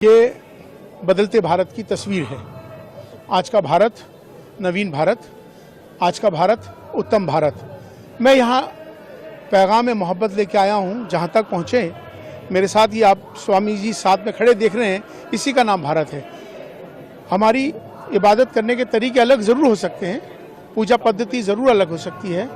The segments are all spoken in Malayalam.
ये बदलते भारत की तस्वीर है। आज का भारत, नवीन भारत, आज का भारत, उत्तम भारत। मैं यहाँ पैगाम मोहब्बत लेके आया हूँ, जहाँ तक पहुँचे। मेरे साथ ये आप स्वामी जी साथ में खड़े देख रहे हैं, इसी का नाम भारत है। हमारी इबादत करने के तरीके अलग ज़रूर हो सकते हैं, पूजा पद्धति ज़रूर अलग हो सकती है।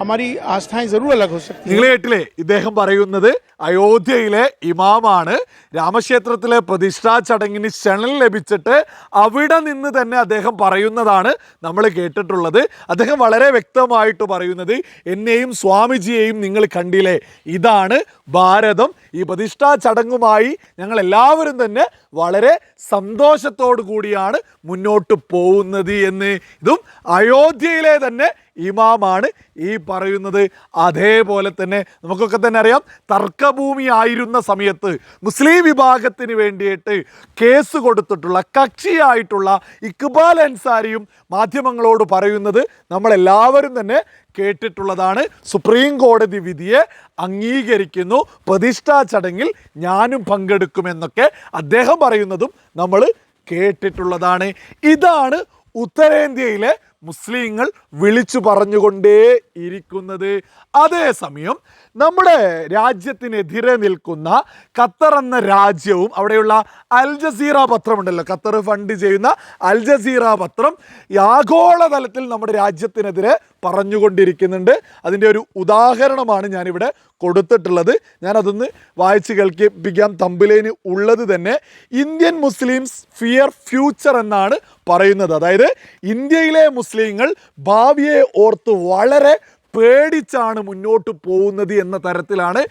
हमारी आस्थाएं ज़रूर अलग हो सकती हैं നിങ്ങൾ കേട്ടില്ലേ ഇദ്ദേഹം പറയുന്നത് അയോധ്യയിലെ ഇമാമാണ് രാമക്ഷേത്രത്തിലെ പ്രതിഷ്ഠാ ചടങ്ങിന് ക്ഷണം ലഭിച്ചിട്ട് അവിടെ നിന്ന് തന്നെ അദ്ദേഹം പറയുന്നതാണ് നമ്മൾ കേട്ടിട്ടുള്ളത് അദ്ദേഹം വളരെ വ്യക്തമായിട്ട് പറയുന്നത് എന്നെയും സ്വാമിജിയെയും നിങ്ങൾ കണ്ടില്ലേ ഇതാണ് ഭാരതം ഈ പ്രതിഷ്ഠാ ചടങ്ങുമായി ഞങ്ങൾ എല്ലാവരും തന്നെ വളരെ സന്തോഷത്തോടു കൂടിയാണ് മുന്നോട്ട് പോകുന്നത് എന്ന് ഇതും അയോധ്യയിലെ തന്നെ ഇമാമാണ് ഈ പറയുന്നത്. അതേപോലെ തന്നെ നമുക്കൊക്കെ തന്നെ അറിയാം തർക്കഭൂമി ആയിരുന്ന സമയത്ത് മുസ്ലിം വിഭാഗത്തിന് വേണ്ടിയിട്ട് കേസ് കൊടുത്തിട്ടുള്ള കക്ഷിയായിട്ടുള്ള ഇക്ബാൽ അൻസാരിയും മാധ്യമങ്ങളോട് പറയുന്നത് നമ്മളെല്ലാവരും തന്നെ കേട്ടിട്ടുള്ളതാണ്. സുപ്രീം കോടതി വിധിയെ അംഗീകരിക്കുന്നു. പ്രതിഷ്ഠാ ചടങ്ങിൽ ഞാനും പങ്കെടുക്കുമെന്നൊക്കെ അദ്ദേഹം പറയുന്നതും നമ്മൾ കേട്ടിട്ടുള്ളതാണ്. ഇതാണ് ഉത്തരേന്ത്യയിലെ മുസ്ലിങ്ങൾ വിളിച്ചു പറഞ്ഞുകൊണ്ടേ ഇരിക്കുന്നത്. അതേസമയം നമ്മുടെ രാജ്യത്തിനെതിരെ നിൽക്കുന്ന ഖത്തർ എന്ന രാജ്യവും അവിടെയുള്ള അൽ ജസീറ പത്രമുണ്ടല്ലോ. ഖത്തർ ഫണ്ട് ചെയ്യുന്ന അൽ ജസീറ പത്രം ആഗോളതലത്തിൽ നമ്മുടെ രാജ്യത്തിനെതിരെ പറഞ്ഞുകൊണ്ടിരിക്കുന്നുണ്ട്. അതിന്റെ ഒരു ഉദാഹരണമാണ് ഞാനിവിടെ കൊടുത്തിട്ടുള്ളത്. ഞാനതൊന്ന് വായിച്ച് കേൾപ്പിക്കാം. തമ്പിലേന് ഉള്ളത് തന്നെ ഇന്ത്യൻ മുസ്ലിംസ് ഫിയർ ഫ്യൂച്ചർ എന്നാണ് പറയുന്നത്. അതായത് ഇന്ത്യയിലെ മുസ്ലിങ്ങൾ ഭാവിയെ ഓർത്ത് വളരെ പേടിച്ചാണ് മുന്നോട്ട് പോകുന്നത് എന്ന തരത്തിലാണ്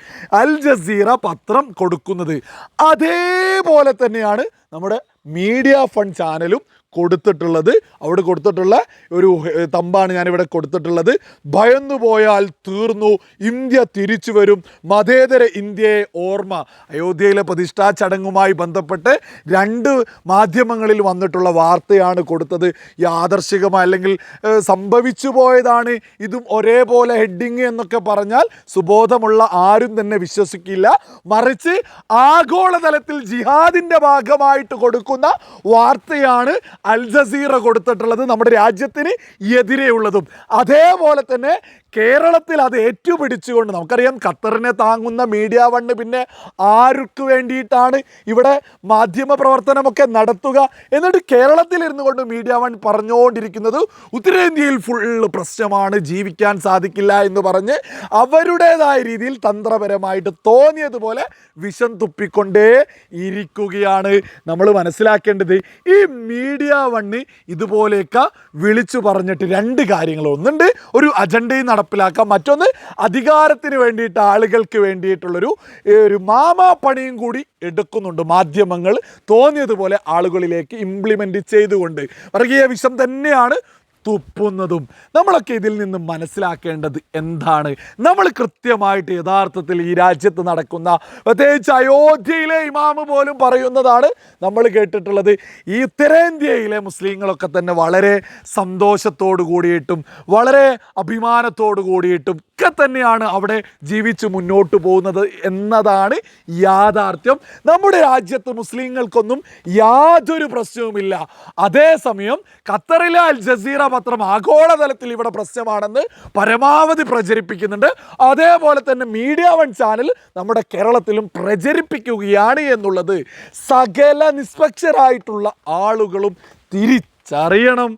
അൽ ജസീറ പത്രം കൊടുക്കുന്നത്. അതേപോലെ തന്നെയാണ് നമ്മുടെ മീഡിയ ഫണ്ട് ചാനലും കൊടുത്തിട്ടുള്ളത്. അവിടെ കൊടുത്തിട്ടുള്ള ഒരു തമ്പാണ് ഞാനിവിടെ കൊടുത്തിട്ടുള്ളത്. ഭയന്നു പോയാൽ തീർന്നു. ഇന്ത്യ തിരിച്ചു വരും. മതേതര ഇന്ത്യയെ ഓർമ്മ. അയോധ്യയിലെ പ്രതിഷ്ഠാ ചടങ്ങുമായി ബന്ധപ്പെട്ട് രണ്ട് മാധ്യമങ്ങളിൽ വന്നിട്ടുള്ള വാർത്തയാണ് കൊടുത്തത്. യാദർശികമായ അല്ലെങ്കിൽ സംഭവിച്ചു പോയതാണ്. ഇതും ഒരേപോലെ ഹെഡിങ് എന്നൊക്കെ പറഞ്ഞാൽ സുബോധമുള്ള ആരും തന്നെ വിശ്വസിക്കില്ല. മറിച്ച് ആഗോളതലത്തിൽ ജിഹാദിന്റെ ഭാഗമായിട്ട് കൊടുക്കുന്ന വാർത്തയാണ് അൽ ജസീറ കൊടുത്തിട്ടുള്ളത് നമ്മുടെ രാജ്യത്തിന് എതിരെയുള്ളതും. അതേപോലെ തന്നെ കേരളത്തിൽ അത് ഏറ്റുപിടിച്ചുകൊണ്ട് നമുക്കറിയാം ഖത്തറിനെ താങ്ങുന്ന മീഡിയ വണ്ണ് പിന്നെ ആർക്ക് വേണ്ടിയിട്ടാണ് ഇവിടെ മാധ്യമ പ്രവർത്തനമൊക്കെ നടത്തുക എന്നിട്ട് കേരളത്തിൽ ഇരുന്നു കൊണ്ട് മീഡിയ വൺ പറഞ്ഞുകൊണ്ടിരിക്കുന്നത് ഉത്തരേന്ത്യയിൽ ഫുള്ള് പ്രശ്നമാണ് ജീവിക്കാൻ സാധിക്കില്ല എന്ന് പറഞ്ഞ് അവരുടേതായ രീതിയിൽ തന്ത്രപരമായിട്ട് തോന്നിയതുപോലെ വിഷം തുപ്പിക്കൊണ്ടേ ഇരിക്കുകയാണ്. നമ്മൾ മനസ്സിലാക്കേണ്ടത് ഈ മീഡിയ വണ്ണ് ഇതുപോലെയൊക്കെ വിളിച്ചു പറഞ്ഞിട്ട് രണ്ട് കാര്യങ്ങൾ. ഒന്നുണ്ട് ഒരു അജണ്ടയും നടപ്പിലാക്കാം. മറ്റൊന്ന് അധികാരത്തിന് വേണ്ടിയിട്ട് ആളുകൾക്ക് വേണ്ടിയിട്ടുള്ളൊരു ഒരു മാമാ പണിയും കൂടി എടുക്കുന്നുണ്ട് മാധ്യമങ്ങൾ. തോന്നിയതുപോലെ ആളുകളിലേക്ക് ഇംപ്ലിമെന്റ് ചെയ്തുകൊണ്ട്. വർഗീയ വിഷം തന്നെയാണ് തുപ്പുന്നതും നമ്മളൊക്കെ ഇതിൽ നിന്ന് മനസ്സിലാക്കേണ്ടത് എന്താണ്? നമ്മൾ കൃത്യമായിട്ട് യഥാർത്ഥത്തിൽ ഈ രാജ്യത്ത് നടക്കുന്ന പ്രത്യേകിച്ച് അയോധ്യയിലെ ഇമാമ് പോലും പറയുന്നതാണ് നമ്മൾ കേട്ടിട്ടുള്ളത്. ഈ ഉത്തരേന്ത്യയിലെ മുസ്ലിങ്ങളൊക്കെ തന്നെ വളരെ സന്തോഷത്തോടു കൂടിയിട്ടും വളരെ അഭിമാനത്തോടു കൂടിയിട്ടും ഒക്കെ തന്നെയാണ് അവിടെ ജീവിച്ച് മുന്നോട്ട് പോകുന്നത് എന്നതാണ് യാഥാർത്ഥ്യം. നമ്മുടെ രാജ്യത്ത് മുസ്ലിങ്ങൾക്കൊന്നും യാതൊരു പ്രശ്നവുമില്ല. അതേസമയം ഖത്തറിലെ അൽ ജസീറ പത്രം ആഗോളതലത്തിൽ ഇവിടെ പ്രശ്നമാണെന്ന് പരമാവധി പ്രചരിപ്പിക്കുന്നുണ്ട്. അതേപോലെ തന്നെ മീഡിയ വൺ ചാനൽ നമ്മുടെ കേരളത്തിലും പ്രചരിപ്പിക്കുകയാണ് എന്നുള്ളത് സകല നിഷ്പക്ഷരായിട്ടുള്ള ആളുകളും തിരിച്ചറിയണം.